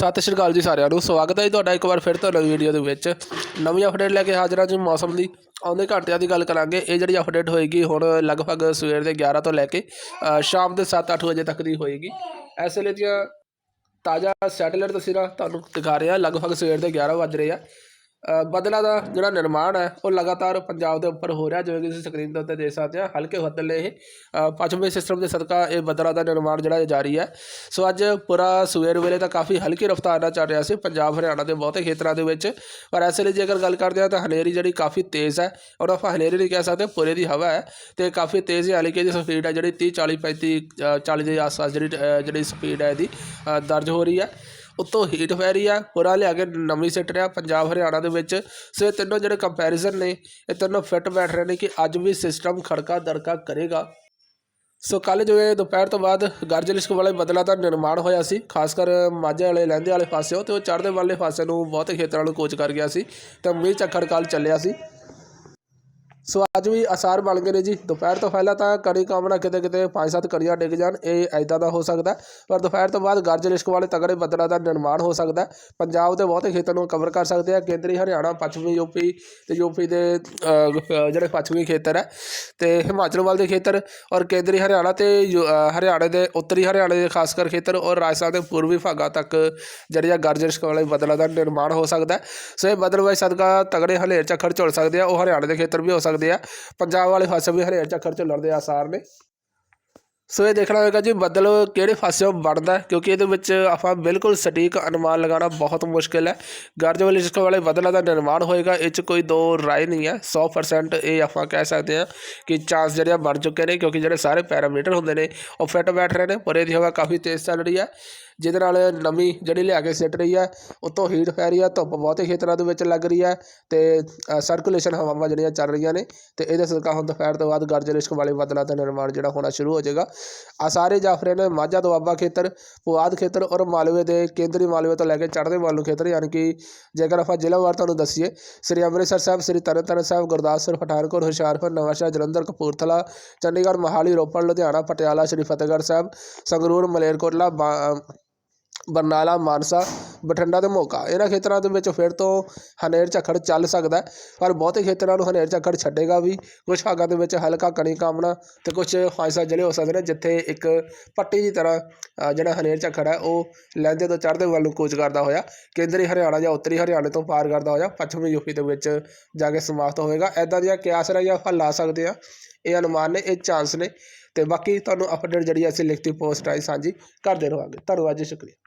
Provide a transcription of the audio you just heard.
ਸਤਿ ਸ਼੍ਰੀ ਅਕਾਲ ਜੀ ਸਾਰਿਆਂ ਨੂੰ। ਸਵਾਗਤ ਹੈ ਜੀ ਤੁਹਾਡਾ ਇੱਕ ਵਾਰ ਫਿਰ ਤੋਂ ਨਵੀਂ ਵੀਡੀਓ ਦੇ ਵਿੱਚ। ਨਵੀਂ ਅਪਡੇਟ ਲੈ ਕੇ ਹਾਜ਼ਰ ਹਾਂ ਜੀ ਮੌਸਮ ਦੀ। ਆਉਂਦੇ ਘੰਟਿਆਂ ਦੀ ਗੱਲ ਕਰਾਂਗੇ। ਇਹ ਜਿਹੜੀ ਅਪਡੇਟ ਹੋਏਗੀ ਹੁਣ ਲਗਭਗ ਸਵੇਰ ਦੇ 11 ਤੋਂ ਲੈ ਕੇ ਸ਼ਾਮ ਦੇ 7-8 ਵਜੇ ਤੱਕ ਦੀ ਹੋਏਗੀ। ਇਸ ਵੇਲੇ ਦੀਆਂ ਤਾਜ਼ਾ ਸੈਟੇਲਾਈਟ ਤਸਵੀਰਾਂ ਤੁਹਾਨੂੰ ਦਿਖਾ ਰਹੇ ਹਾਂ। ਲਗਭਗ ਸਵੇਰ ਦੇ 11 ਵੱਜ ਰਹੇ ਆ। ਬੱਦਲਾਂ ਦਾ ਜਿਹੜਾ ਨਿਰਮਾਣ ਹੈ ਉਹ ਲਗਾਤਾਰ ਪੰਜਾਬ ਦੇ ਉੱਪਰ ਹੋ ਰਿਹਾ ਜਿਵੇਂ ਕਿ ਤੁਸੀਂ ਸਕਰੀਨ ਦੇ ਉੱਤੇ ਦੇਖ ਸਕਦੇ ਆ ਹਲਕੇ ਬੱਦਲ ਨੇ ਇਹ ਪੱਛਮੀ ਸਿਸਟਮ ਦੇ ਸਦਕਾ ਇਹ ਬੱਦਲਾਂ ਦਾ ਨਿਰਮਾਣ ਜਿਹੜਾ ਇਹ ਜਾਰੀ ਹੈ। ਸੋ ਅੱਜ ਪੂਰਾ ਸਵੇਰ ਵੇਲੇ ਤਾਂ ਕਾਫੀ ਹਲਕੀ ਰਫ਼ਤਾਰ ਨਾਲ ਚੱਲ ਰਿਹਾ ਸੀ ਪੰਜਾਬ ਹਰਿਆਣਾ ਦੇ ਬਹੁਤੇ ਖੇਤਰਾਂ ਦੇ ਵਿੱਚ। ਪਰ ਇਸ ਲਈ ਜੇਕਰ ਗੱਲ ਕਰਦੇ ਹਾਂ ਤਾਂ ਹਨੇਰੀ ਜਿਹੜੀ ਕਾਫੀ ਤੇਜ਼ ਹੈ ਔਰ ਆਪਾਂ ਹਨੇਰੀ ਨਹੀਂ ਕਹਿ ਸਕਦੇ ਪੂਰੇ ਦੀ ਹਵਾ ਹੈ ਤੇ ਕਾਫੀ ਤੇਜ਼ ਹੈ ਹਲਕੀ ਦੀ ਸਪੀਡ ਹੈ ਜਿਹੜੀ 30 40 35 ਅ, 40 ਦੇ ਆਸ-ਪਾਸ ਜਿਹੜੀ ਜਿਹੜੀ ਸਪੀਡ ਹੈ ਇਹਦੀ ਦਰਜ ਹੋ ਰਹੀ ਹੈ। ਉੱਤੋਂ ਹੀਟ ਪੈ ਰਹੀ ਆ ਉਹਨਾਂ ਲਿਆ ਕੇ ਨਵੀਂ ਸਿੱਟ ਰਿਹਾ ਪੰਜਾਬ ਹਰਿਆਣਾ ਦੇ ਵਿੱਚ। ਸੋ ਇਹ ਤਿੰਨੋਂ ਜਿਹੜੇ ਕੰਪੈਰੀਜ਼ਨ ਨੇ, ਇਹ ਤਿੰਨੋਂ ਫਿੱਟ ਬੈਠ ਰਹੇ ਨੇ ਕਿ ਅੱਜ ਵੀ ਸਿਸਟਮ ਖੜਕਾ ਦੜਕਾ ਕਰੇਗਾ। ਸੋ ਕੱਲ ਜੋ ਇਹ ਦੁਪਹਿਰ ਤੋਂ ਬਾਅਦ ਗਰਜ ਲਿਸ਼ਕ ਵਾਲੇ ਬੱਦਲਾਂ ਦਾ ਨਿਰਮਾਣ ਹੋਇਆ ਸੀ, ਖਾਸ ਕਰ ਮਾਝੇ ਵਾਲੇ, ਲਹਿੰਦੇ ਵਾਲੇ ਪਾਸਿਓਂ, ਤੇ ਉਹ ਚੜ੍ਹਦੇ ਵਾਲੇ ਪਾਸੇ ਨੂੰ ਬਹੁਤੇ ਖੇਤਰਾਂ ਨੂੰ ਕੋਚ ਕਰ ਗਿਆ ਸੀ, ਤੇ ਮੀਂਹ ਝੱਖੜ ਕੱਲ ਚੱਲਿਆ ਸੀ। ਸੋ ਅੱਜ ਵੀ ਅਸਾਰ ਬਣ ਗਏ ਨੇ ਜੀ। ਦੁਪਹਿਰ ਤੋਂ ਪਹਿਲਾਂ ਤਾਂ ਕਣੀ ਕਾਮਣਾ ਕਿਤੇ ਕਿਤੇ ਪੰਜ ਸੱਤ ਕਣੀਆਂ ਡਿੱਗ ਜਾਣ ਇਹ ਐਦਾਂ ਦਾ ਹੋ ਸਕਦਾ ਪਰ ਦੁਪਹਿਰ ਤੋਂ ਬਾਅਦ ਗਰਜ ਲਿਸ਼ਕ ਵਾਲੇ ਤਗੜੇ ਬੱਦਲਾਂ ਦਾ ਨਿਰਮਾਣ ਹੋ ਸਕਦਾ ਪੰਜਾਬ ਦੇ ਬਹੁਤੇ ਖੇਤਰ ਨੂੰ ਕਵਰ ਕਰ ਸਕਦੇ ਆ। ਕੇਂਦਰੀ ਹਰਿਆਣਾ ਪੱਛਮੀ ਯੂਪੀ ਤੇ ਯੂਪੀ ਦੇ ਅ, ਅ, ਜਿਹੜੇ ਪੱਛਮੀ ਖੇਤਰ ਹੈ ਤੇ ਹਿਮਾਚਲ ਵੱਲ ਦੇ ਖੇਤਰ ਔਰ ਕੇਂਦਰੀ ਹਰਿਆਣਾ ਤੇ ਯੂ- ਹਰਿਆਣੇ ਦੇ ਉੱਤਰੀ ਹਰਿਆਣੇ ਦੇ ਖਾਸ ਕਰ ਖੇਤਰ ਔਰ ਰਾਜਸਥਾਨ ਦੇ ਪੂਰਬੀ ਭਾਗਾਂ ਤੱਕ ਜਿਹੜੇ ਆ ਗਰਜ ਲਿਸ਼ਕ ਵਾਲੇ ਬੱਦਲਾਂ ਦਾ ਨਿਰਮਾਣ ਹੋ ਸਕਦਾ ਸੋ ਇਹ ਬੱਦਲ ਵਾਈ ਸਦਕਾ ਤਗੜੇ ਹਨੇਰ ਝੱਖੜ ਝੁਲ ਸਕਦੇ ਆ। ਉਹ ਹਰਿਆਣਾ ਦੇ ਖੇਤਰ ਵੀ ਹੋ ਸਕਦੇ ਆ। ਪੰਜਾਬ ਵਾਲੇ ਪਾਸੇ ਵੀ ਹਨੇਰ ਝੱਖੜ ਝੁੱਲਣ ਦੇ ਆਸਾਰ ਨੇ। ਸੋ ਇਹ ਦੇਖਣਾ ਹੋਵੇਗਾ ਜੀ ਬੱਦਲ ਕਿਹੜੇ ਪਾਸਿਓਂ ਬਣਦਾ ਕਿਉਂਕਿ ਇਹਦੇ ਵਿੱਚ ਆਪਾਂ ਬਿਲਕੁਲ ਸਟੀਕ ਅਨੁਮਾਨ ਲਗਾਉਣਾ ਬਹੁਤ ਮੁਸ਼ਕਿਲ ਹੈ। ਗਰਜ ਵਾਲੇ ਜਿਸਕ ਵਾਲੇ ਬੱਦਲਾਂ ਦਾ ਨਿਰਮਾਣ ਹੋਏਗਾ, ਇਹ 'ਚ ਕੋਈ ਦੋ ਰਾਏ ਨਹੀਂ ਹੈ। 100% ਇਹ ਆਪਾਂ ਕਹਿ ਸਕਦੇ ਹਾਂ ਕਿ ਚਾਂਸ ਜਿਹੜੇ ਆ ਬਣ ਚੁੱਕੇ ਨੇ, ਕਿਉਂਕਿ ਜਿਹੜੇ ਸਾਰੇ ਪੈਰਾਮੀਟਰ ਹੁੰਦੇ ਨੇ, ਉਹ ਫਿੱਟ ਬੈਠ ਰਹੇ ਨੇ, ਪਰੇ ਇਹਦੀ ਹਵਾ ਕਾਫੀ ਤੇਜ਼ ਚੱਲ ਰਹੀ ਹੈ। ਜਿਹਦੇ ਨਾਲ ਨਮੀ ਜਿਹੜੀ ਲਿਆ ਕੇ ਸਿੱਟ ਰਹੀ ਹੈ ਉੱਤੋਂ ਹੀਟ ਪੈ ਰਹੀ ਹੈ ਧੁੱਪ ਬਹੁਤੇ ਖੇਤਰਾਂ ਦੇ ਵਿੱਚ ਲੱਗ ਰਹੀ ਹੈ ਤੇ ਸਰਕੂਲੇਸ਼ਨ ਹਵਾਵਾਂ ਜਿਹੜੀਆਂ ਚੱਲ ਰਹੀਆਂ ਨੇ ਤੇ ਇਹਦੇ ਸਦਕਾ ਹੁਣ ਦੁਪਹਿਰ ਤੋਂ ਬਾਅਦ ਗਰਜ ਰਿਸ਼ਕ ਵਾਲੇ ਬੱਦਲਾਂ ਦਾ ਨਿਰਮਾਣ ਜਿਹੜਾ ਹੋਣਾ ਸ਼ੁਰੂ ਹੋ ਜਾਏਗਾ। ਆ ਸਾਰੇ ਜਾਫਰੇ ਨੇ ਮਾਝਾ ਦੁਆਬਾ ਖੇਤਰ, ਪੁਆਧ ਖੇਤਰ ਔਰ ਮਾਲਵੇ ਦੇ ਕੇਂਦਰੀ ਮਾਲਵੇ ਤੋਂ ਲੈ ਕੇ ਚੜ੍ਹਦੇ ਵੱਲ ਨੂੰ ਖੇਤਰ, ਯਾਨੀ ਕਿ ਜੇਕਰ ਆਪਾਂ ਜ਼ਿਲ੍ਹਾਵਾਰ ਤੁਹਾਨੂੰ ਦੱਸੀਏ, ਸ੍ਰੀ ਅੰਮ੍ਰਿਤਸਰ ਸਾਹਿਬ, ਸ੍ਰੀ ਤਰਨਤਾਰਨ ਸਾਹਿਬ, ਗੁਰਦਾਸਪੁਰ, ਪਠਾਨਕੋਟ, ਹੁਸ਼ਿਆਰਪੁਰ, ਨਵਾਂਸ਼ਹਿਰ, ਜਲੰਧਰ, ਕਪੂਰਥਲਾ, ਚੰਡੀਗੜ੍ਹ, ਮੋਹਾਲੀ, ਰੋਪੜ, ਲੁਧਿਆਣਾ, ਪਟਿਆਲਾ, ਸ੍ਰੀ ਫਤਿਹਗੜ੍ਹ ਸਾਹਿਬ, ਸੰਗਰੂਰ, ਮਲੇਰਕੋਟਲਾ, ਬਾ- ਬਰਨਾਲਾ, ਮਾਨਸਾ, ਬਠਿੰਡਾ ਅਤੇ ਮੋਗਾ। ਇਹਨਾਂ ਖੇਤਰਾਂ ਦੇ ਵਿੱਚ ਫਿਰ ਤੋਂ ਹਨੇਰ ਝੱਖੜ ਚੱਲ ਸਕਦਾ ਪਰ ਬਹੁਤੇ ਖੇਤਰਾਂ ਨੂੰ ਹਨੇਰ ਝੱਖੜ ਛੱਡੇਗਾ ਵੀ। ਕੁਝ ਭਾਗਾਂ ਦੇ ਵਿੱਚ ਹਲਕਾ ਕਣੀ ਕਾਮਣਾ ਅਤੇ ਕੁਝ ਹਾਈਸਾ ਜ਼ਿਲ੍ਹੇ ਹੋ ਸਕਦੇ ਨੇ, ਜਿੱਥੇ ਇੱਕ ਪੱਟੀ ਦੀ ਤਰ੍ਹਾਂ ਜਿਹੜਾ ਹਨੇਰ ਝੱਖੜ ਹੈ, ਉਹ ਲਹਿੰਦੇ ਤੋਂ ਚੜ੍ਹਦੇ ਵੱਲ ਨੂੰ ਕੂਚ ਕਰਦਾ ਹੋਇਆ। ਕੇਂਦਰੀ ਹਰਿਆਣਾ ਜਾਂ ਉੱਤਰੀ ਹਰਿਆਣੇ ਤੋਂ ਪਾਰ ਕਰਦਾ ਹੋਇਆ, ਪੱਛਮੀ ਯੂਪੀ ਦੇ ਵਿੱਚ ਜਾ ਕੇ ਸਮਾਪਤ ਹੋਵੇਗਾ। ਐਦਾਂ ਦੀਆਂ ਕਿਆਸ ਰਾਹੀਂ ਆਪਾਂ ਲਾ ਸਕਦੇ ਆ ਇਹ ਅਨੁਮਾਨ ਨੇ, ਇਹ ਚਾਂਸ ਨੇ। ਤੇ ਬਾਕੀ ਤੁਹਾਨੂੰ ਅਪਡੇਟ ਜਿਹੜੀ ਅਸੀਂ ਲਿਖਤੀ ਪੋਸਟ ਰਾਹੀਂ ਸਾਂਝੀ ਕਰਦੇ ਰਹਾਂਗੇ ਧੰਨਵਾਦ ਜੀ, ਸ਼ੁਕਰੀਆ।